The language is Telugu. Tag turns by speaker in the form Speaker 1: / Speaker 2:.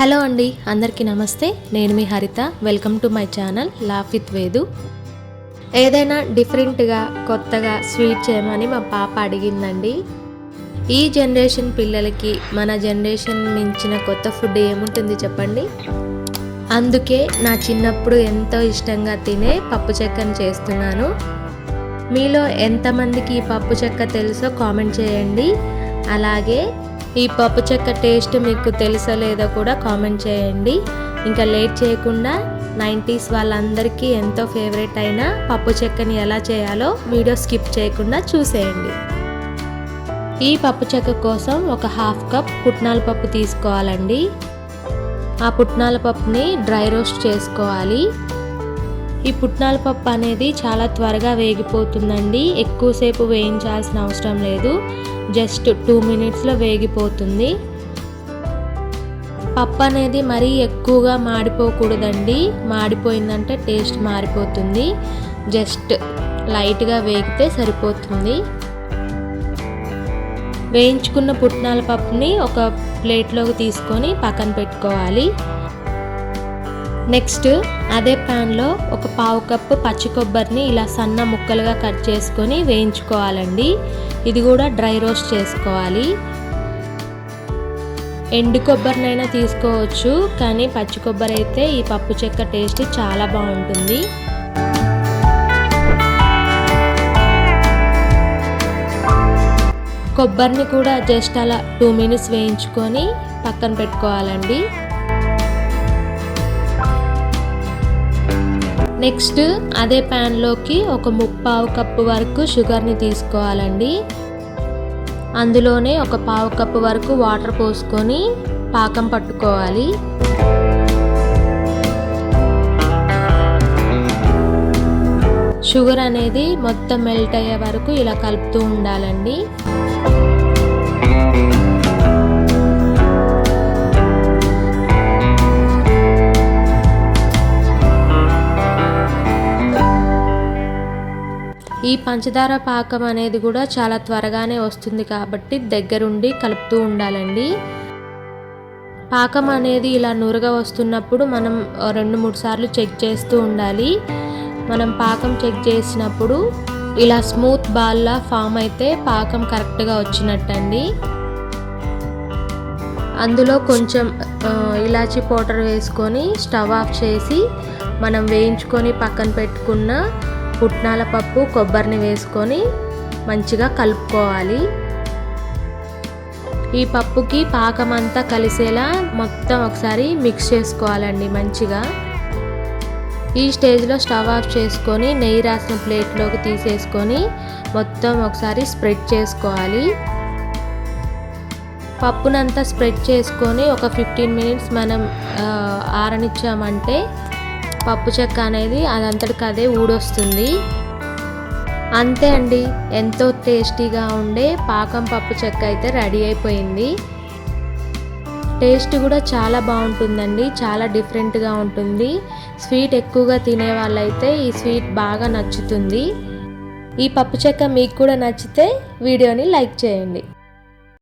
Speaker 1: హలో అండి అందరికీ నమస్తే. నేను మీ Haritha. Welcome to my channel laugh with Vedu ఏదైనా డిఫరెంట్గా కొత్తగా స్వీట్ చేయమని మా పాప అడిగిందండి. ఈ జనరేషన్ పిల్లలకి మన జనరేషన్ మించిన కొత్త ఫుడ్ ఏముంటుంది చెప్పండి? అందుకే నా చిన్నప్పుడు ఎంతో ఇష్టంగా తినే పప్పు చెక్కని చేస్తున్నాను. మీలో ఎంతమందికి ఈ పప్పు చెక్క తెలుసో కామెంట్ చేయండి. అలాగే ఈ పప్పు చెక్క టేస్ట్ మీకు తెలుసా లేదో కూడా కామెంట్ చేయండి. ఇంకా లేట్ చేయకుండా నైంటీస్ వాళ్ళందరికీ ఎంతో ఫేవరెట్ అయిన పప్పు చెక్కని ఎలా చేయాలో వీడియో స్కిప్ చేయకుండా చూసేయండి. ఈ పప్పు చెక్క కోసం ఒక హాఫ్ కప్ పుట్నాల పప్పు తీసుకోవాలండి. ఆ పుట్నాల పప్పుని డ్రై రోస్ట్ చేసుకోవాలి. ఈ పుట్నాల పప్పు అనేది చాలా త్వరగా వేగిపోతుందండి. ఎక్కువసేపు వేయించాల్సిన అవసరం లేదు. జస్ట్ టూ మినిట్స్లో వేగిపోతుంది. పప్పు అనేది మరీ ఎక్కువగా మాడిపోకూడదండి. మాడిపోయిందంటే టేస్ట్ మారిపోతుంది. జస్ట్ లైట్గా వేగితే సరిపోతుంది. వేయించుకున్న పుట్నాల పప్పుని ఒక ప్లేట్లోకి తీసుకొని పక్కన పెట్టుకోవాలి. నెక్స్ట్ అదే ప్యాన్లో ఒక పావు కప్పు పచ్చి కొబ్బరిని ఇలా సన్న ముక్కలుగా కట్ చేసుకొని వేయించుకోవాలండి. ఇది కూడా డ్రై రోస్ట్ చేసుకోవాలి. ఎండు కొబ్బరినైనా తీసుకోవచ్చు కానీ పచ్చి కొబ్బరి అయితే ఈ పప్పు చెక్క టేస్ట్ చాలా బాగుంటుంది. కొబ్బరిని కూడా జస్ట్ అలా టూ మినిట్స్ వేయించుకొని పక్కన పెట్టుకోవాలండి. నెక్స్ట్ అదే ప్యాన్లోకి ఒక ముప్పావు కప్పు వరకు షుగర్ని తీసుకోవాలండి. అందులోనే ఒక పావు కప్పు వరకు వాటర్ పోసుకొని పాకం పట్టుకోవాలి. షుగర్ అనేది మొత్తం మెల్ట్ అయ్యే వరకు ఇలా కలుపుతూ ఉండాలండి. ఈ పంచదార పాకం అనేది కూడా చాలా త్వరగానే వస్తుంది కాబట్టి దగ్గరుండి కలుపుతూ ఉండాలండి. పాకం అనేది ఇలా నురగ వస్తున్నప్పుడు మనం రెండు మూడు సార్లు చెక్ చేస్తూ ఉండాలి. మనం పాకం చెక్ చేసినప్పుడు ఇలా స్మూత్ బాల్లా ఫామ్ అయితే పాకం కరెక్ట్గా వచ్చినట్టండి. అందులో కొంచెం ఇలాచి పౌడర్ వేసుకొని స్టవ్ ఆఫ్ చేసి మనం వేయించుకొని పక్కన పెట్టుకున్న పుట్నాల పప్పు కొబ్బరిని వేసుకొని మంచిగా కలుపుకోవాలి. ఈ పప్పుకి పాకం అంతా కలిసేలా మొత్తం ఒకసారి మిక్స్ చేసుకోవాలండి మంచిగా. ఈ స్టేజ్లో స్టవ్ ఆఫ్ చేసుకొని నెయ్యి రాసిన ప్లేట్లోకి తీసేసుకొని మొత్తం ఒకసారి స్ప్రెడ్ చేసుకోవాలి. పప్పునంతా స్ప్రెడ్ చేసుకొని ఒక ఫిఫ్టీన్ మినిట్స్ మనం ఆరనిచ్చామంటే పప్పు చెక్క అనేది అదంతటికి అదే ఊడొస్తుంది. అంతే అండి. ఎంతో టేస్టీగా ఉండే పాకం పప్పు చెక్క అయితే రెడీ అయిపోయింది. టేస్ట్ కూడా చాలా బాగుంటుందండి. చాలా డిఫరెంట్గా ఉంటుంది. స్వీట్ ఎక్కువగా తినే వాళ్ళైతే ఈ స్వీట్ బాగా నచ్చుతుంది. ఈ పప్పు చెక్క మీకు కూడా నచ్చితే వీడియోని లైక్ చేయండి.